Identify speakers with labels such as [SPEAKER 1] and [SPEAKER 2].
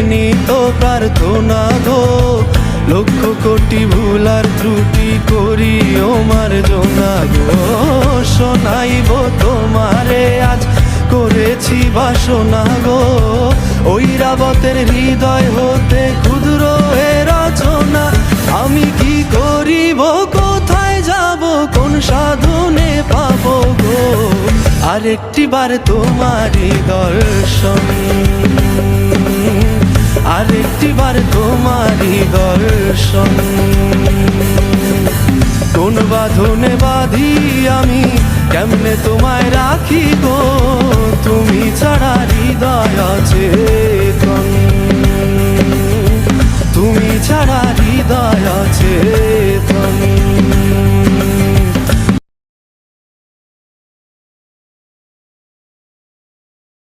[SPEAKER 1] বিনীত প্রার্থনা গো। লক্ষ কোটি ভুলার ত্রুটি করি ওমার জোনা গো। শোনাইব তোমারে, আজ করেছি বাসনা গো। ওই রাবতের হৃদয় হতে ক্ষুদ্র এ রচনা। আমি কি করিব, কোথায় যাব, কোন সাধনে পাব গো? আরেকটি বার তোমারই দর্শন আরেকটি বার তোমারই দর্শন। কোন বাঁধনে বাঁধি আমি কেমনে তোমায় রাখি